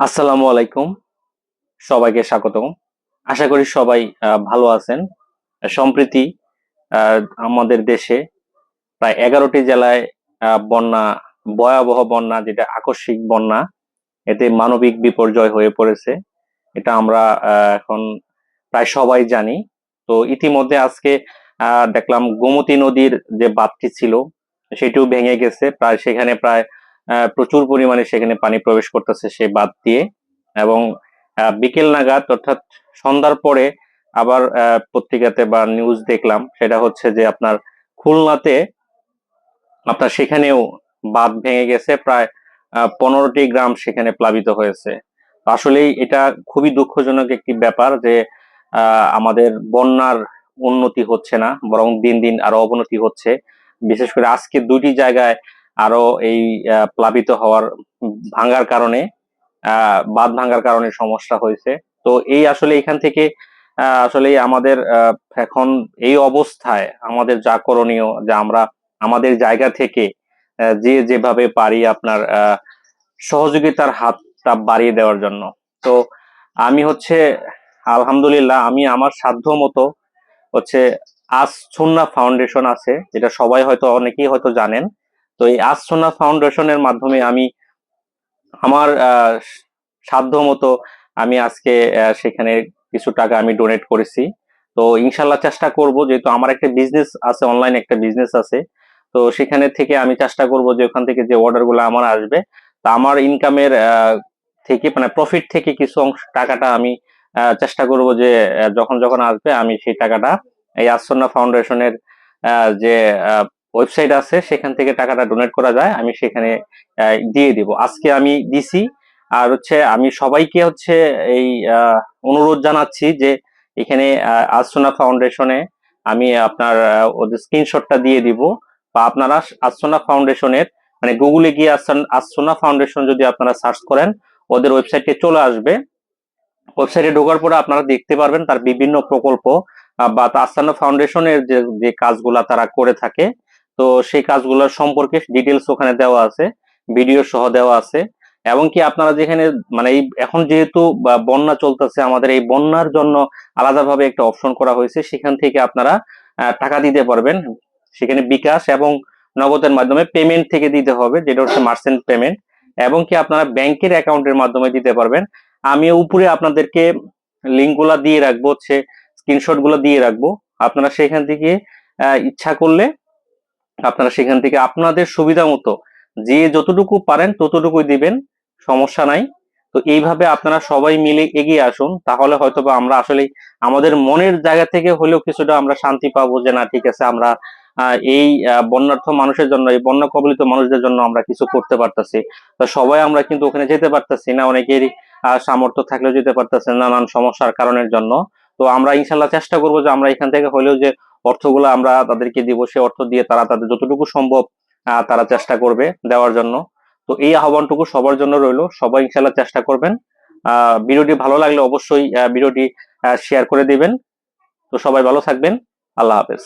আসসালামু আলাইকুম। সবাইকে স্বাগতম। আশা করি সবাই ভালো আছেন। সম্প্রতি আমাদের দেশে প্রায় এগারোটি জেলায় বন্যা, ভয়াবহ বন্যা, যেটা আকস্মিক বন্যা, এতে মানবিক বিপর্যয় হয়ে পড়েছে। এটা আমরা এখন প্রায় সবাই জানি। তো ইতিমধ্যে আজকে দেখলাম গোমতী নদীর যে বাঁধটি ছিল, সেটিও ভেঙে গেছে। প্রায় সেখানে প্রায় প্রচুর পরিমাণে সেখানে পানি প্রবেশ করতেছে সেই বাঁধ দিয়ে। এবং বিকেল নাগাদ, অর্থাৎ সন্ধ্যার পরে আবার পত্রিকাতে বা নিউজ দেখলাম, সেটা হচ্ছে যে আপনার খুলনাতে আপনার সেখানেও বাঁধ ভেঙে গেছে, প্রায় পনেরোটি গ্রাম সেখানে প্লাবিত হয়েছে। আসলেই এটা খুবই দুঃখজনক একটি ব্যাপার যে আমাদের বন্যার উন্নতি হচ্ছে না, বরং দিন দিন আরও অবনতি হচ্ছে। বিশেষ করে আজকে দুটি জায়গায় আরও এই প্লাবিত হওয়ার ভাঙ্গার কারণে বাঁধ ভাঙার কারণে সমস্যা হয়েছে। তো এই আসলে এখান থেকে আসলে আমাদের এখন এই অবস্থায় আমাদের যা করণীয়, যে আমরা আমাদের জায়গা থেকে যে যেভাবে পারি আপনার সহযোগিতার হাতটা বাড়িয়ে দেওয়ার জন্য। তো আমি হচ্ছে, আলহামদুলিল্লাহ আমি আমার সাধ্য মতো হচ্ছে আজ সুন্না ফাউন্ডেশন আছে, যেটা সবাই হয়তো অনেকেই হয়তো জানেন। তো এই সুন্না ফাউন্ডেশনের মাধ্যমে আমি আমার সাধ্য মতো আমি আজকে সেখানে কিছু টাকা আমি ডোনেট করেছি। তো ইনশাল্লাহ চেষ্টা করব, যেহেতু আমার একটা বিজনেস আছে অনলাইন একটা বিজনেস আছে, তো সেখানে থেকে আমি চেষ্টা করব যে ওখান থেকে যে অর্ডারগুলো আমার আসবে, তা আমার ইনকামের থেকে মানে প্রফিট থেকে কিছু অংশ, টাকাটা আমি চেষ্টা করব যে যখন যখন আসবে আমি সেই টাকাটা এই আসন্না ফাউন্ডেশনের যে ওয়েবসাইট আছে, সেখান থেকে টাকাটা ডোনেট করা যায়, আমি সেখানে দিয়ে দিব। আজকে আমি দিছি, আর হচ্ছে আমি সবাইকে হচ্ছে এই অনুরোধ জানাচ্ছি যে এখানে আসোনা ফাউন্ডেশনে আমি আপনার ওদের স্ক্রিনশটটা দিয়ে দিব। বা আপনারা আসোনা ফাউন্ডেশনের মানে গুগলে গিয়ে আসোনা ফাউন্ডেশন যদি আপনারা সার্চ করেন, ওদের ওয়েবসাইটে চলে আসবে। ওয়েবসাইটে ঢোকার পরে আপনারা দেখতে পারবেন তার বিভিন্ন প্রকল্প বা আস্তানা ফাউন্ডেশনের যে কাজগুলা তারা করে থাকে। তো সেই কাজগুলোর সম্পর্কে ডিটেলস ওখানে দেওয়া আছে ভিডিও সহ দেওয়া আছে। এবং কি আপনারা যেখানে মানে এই এখন যেহেতু বন্যা চলতেছে, আমাদের এই বন্যার জন্য আলাদাভাবে একটা অপশন করা হয়েছে, সেখান থেকে আপনারা টাকা দিতে পারবেন। সেখানে বিকাশ এবং নগদের মাধ্যমে পেমেন্ট থেকে দিতে হবে, যেটা হচ্ছে মার্চেন্ট পেমেন্ট এবং কি আপনারা ব্যাংকের অ্যাকাউন্টের মাধ্যমে দিতে পারবেন। আমি উপরে আপনাদেরকে লিঙ্কগুলা দিয়ে রাখব, হচ্ছে স্ক্রিনশটগুলো দিয়ে রাখব। আপনারা সেখান থেকে ইচ্ছা করলে আপনারা সেখান থেকে আপনাদের সুবিধা মতো যে যতটুকু পারেন ততটুকুই দিবেন, সমস্যা নাই। তো এইভাবে আপনারা সবাই মিলে এগিয়ে আসুন, তাহলে হয়তোবা আমরা আসলে আমাদের মনের জায়গা থেকে হলেও কিছুটা আমরা শান্তি পাবো যে না, ঠিক আছে, আমরা এই বন্যার্থ মানুষের জন্য, এই বন্যা কবলিত মানুষদের জন্য আমরা কিছু করতে পারতেছি। তো সবাই আমরা কিন্তু ওখানে যেতে পারতেছি না অনেকেরই সামর্থ্য থাকলেও যেতে পারতেছে নানান সমস্যার কারণের জন্য। তো আমরা ইনশাল্লাহ চেষ্টা করব যে আমরা এখান থেকে হলেও যে অর্থগুলো আমরা তাদেরকে দিব, সে অর্থ দিয়ে তারা তাদের যতটুকু সম্ভব তারা চেষ্টা করবে দেওয়ার জন্য। তো এই আহ্বানটুকু সবার জন্য রইল। সবাই ইনশাল্লাহ চেষ্টা করবেন। ভিডিওটি ভালো লাগলে অবশ্যই ভিডিওটি শেয়ার করে দিবেন। তো সবাই ভালো থাকবেন। আল্লাহ হাফেজ।